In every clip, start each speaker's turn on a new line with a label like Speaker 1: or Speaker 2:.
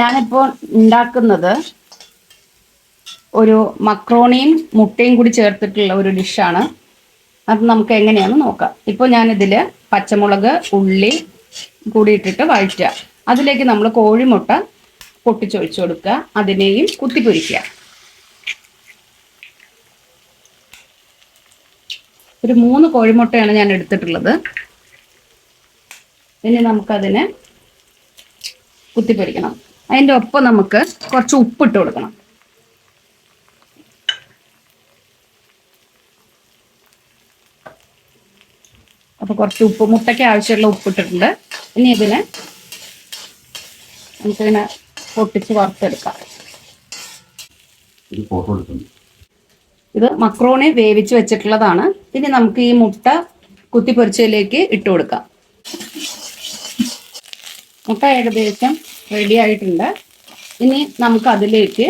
Speaker 1: ഞാനിപ്പോൾ ഉണ്ടാക്കുന്നത് ഒരു മക്രോണിയും മുട്ടയും കൂടി ചേർത്തിട്ടുള്ള ഒരു ഡിഷാണ്. അത് നമുക്ക് എങ്ങനെയാണെന്ന് നോക്കാം. ഇപ്പോൾ ഞാനിതിൽ പച്ചമുളക് ഉള്ളി കൂടി ഇട്ടിട്ട് വഴറ്റുക. അതിലേക്ക് നമ്മൾ കോഴിമുട്ട പൊട്ടിച്ചൊഴിച്ചു കൊടുക്കുക. അതിനെയും കുത്തിപ്പൊരിക്കുക. ഒരു മൂന്ന് കോഴിമുട്ടയാണ് ഞാൻ എടുത്തിട്ടുള്ളത്. ഇനി നമുക്കതിനെ കുത്തിപ്പൊരിക്കണം. അതിന്റെ ഒപ്പം നമുക്ക് കുറച്ച് ഉപ്പിട്ട് കൊടുക്കണം. അപ്പോൾ കുറച്ച് ഉപ്പ് മുട്ടയ്ക്ക് ആവശ്യമുള്ള ഉപ്പിട്ടിട്ടുണ്ട് ഇനി ഇതിനെ നമുക്കിങ്ങനെ പൊട്ടിച്ച് വറുത്തെടുക്കാം. ഇത് മക്രോണി വേവിച്ച് വെച്ചിട്ടുള്ളതാണ്. ഇനി നമുക്ക് ഈ മുട്ട കുത്തിപ്പൊരിച്ചതിലേക്ക് ഇട്ട് കൊടുക്കാം. മുട്ട ഏകദേശം റെഡി ആയിട്ടുണ്ട്. ഇനി നമുക്ക് അതിലേക്ക്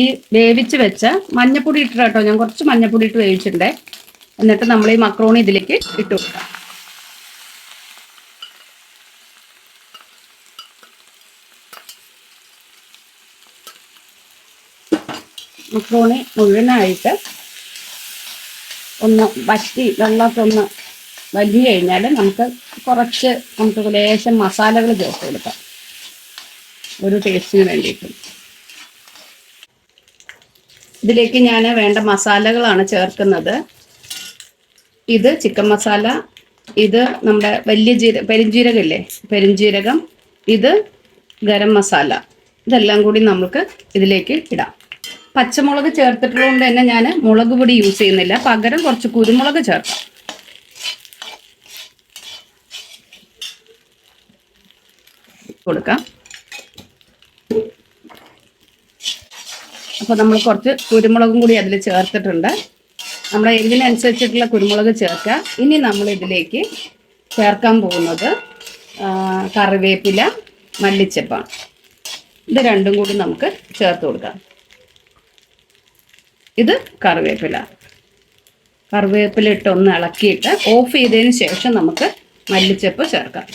Speaker 1: ഈ വേവിച്ച് വെച്ച മഞ്ഞപ്പൊടി ഇട്ടിട്ട് കേട്ടോ ഞാൻ കുറച്ച് മഞ്ഞപ്പൊടി ഇട്ട് വേവിച്ചിട്ടുണ്ട്. എന്നിട്ട് നമ്മൾ ഈ മക്രോണി ഇതിലേക്ക് ഇട്ട് കൊടുക്കാം. മക്രോണി മുഴുവനായിട്ട് ഒന്ന് വറ്റി വെള്ളമൊക്കെ ഒന്ന് വലിയ കഴിഞ്ഞാൽ നമുക്ക് കുറച്ച് നമുക്ക് ലേശം മസാലകൾ ചേർത്ത് കൊടുക്കാം. ഒരു ടേസ്റ്റിന് വേണ്ടിയിട്ട്. ഇതിലേക്ക് ഞാൻ വേണ്ട മസാലകളാണ് ചേർക്കുന്നത്. ഇത് ചിക്കൻ മസാല ഇത് നമ്മുടെ വലിയ ജീര പെരിഞ്ജീരകമില്ലേ പെരിഞ്ജീരകം ഇത് ഗരം മസാല ഇതെല്ലാം കൂടി നമുക്ക് ഇതിലേക്ക് ഇടാം. പച്ചമുളക് ചേർത്തിട്ടുള്ളതുകൊണ്ട് തന്നെ ഞാൻ മുളക് പൊടി യൂസ് ചെയ്യുന്നില്ല. പകരം കുറച്ച് കുരുമുളക് ചേർക്കാം. കൊടുക്കാം. അപ്പോൾ നമ്മൾ കുറച്ച് കുരുമുളകും കൂടി അതിൽ ചേർത്തിട്ടുണ്ട്. നമ്മുടെ എരിവിനനുസരിച്ചിട്ടുള്ള കുരുമുളക് ചേർക്കുക. ഇനി നമ്മൾ ഇതിലേക്ക് ചേർക്കാൻ പോകുന്നത് കറിവേപ്പില മല്ലിച്ചപ്പാണ് ഇത് രണ്ടും കൂടി നമുക്ക് ചേർത്ത് കൊടുക്കാം. ഇത് കറിവേപ്പില. കറിവേപ്പില ഇട്ട് ഒന്ന് ഇളക്കിയിട്ട് ഓഫ് ചെയ്തതിന് ശേഷം നമുക്ക് മല്ലിച്ചപ്പ് ചേർക്കാം.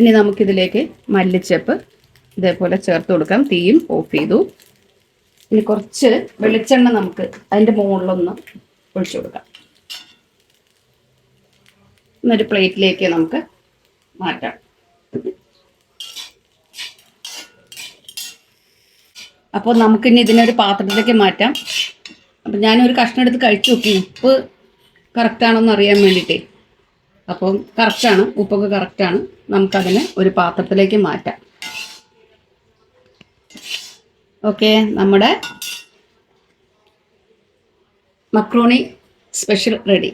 Speaker 1: ഇനി നമുക്കിതിലേക്ക് മല്ലിച്ചപ്പ് ഇതേപോലെ ചേർത്ത് കൊടുക്കാം. തീയും ഓഫ് ചെയ്തു. ഇനി കുറച്ച് വെളിച്ചെണ്ണ നമുക്ക് അതിന്റെ മുകളിലൊന്ന് ഒഴിച്ചു കൊടുക്കാം. എന്നൊരു പ്ലേറ്റിലേക്ക് നമുക്ക് മാറ്റാം. അപ്പോൾ നമുക്കിനി ഇതിനൊരു പാത്രത്തിലേക്ക് മാറ്റാം. അപ്പം ഞാനൊരു കഷ്ണം എടുത്ത് കഴിച്ചു നോക്കി. ഉപ്പ് കറക്റ്റാണോന്ന് അറിയാൻ വേണ്ടിയിട്ടേ. അപ്പം കറക്റ്റാണ് ഉപ്പൊക്കെ കറക്റ്റാണ് നമുക്കതിനെ ഒരു പാത്രത്തിലേക്ക് മാറ്റാം. ഓക്കെ നമ്മുടെ മക്രോണി സ്പെഷ്യൽ റെഡി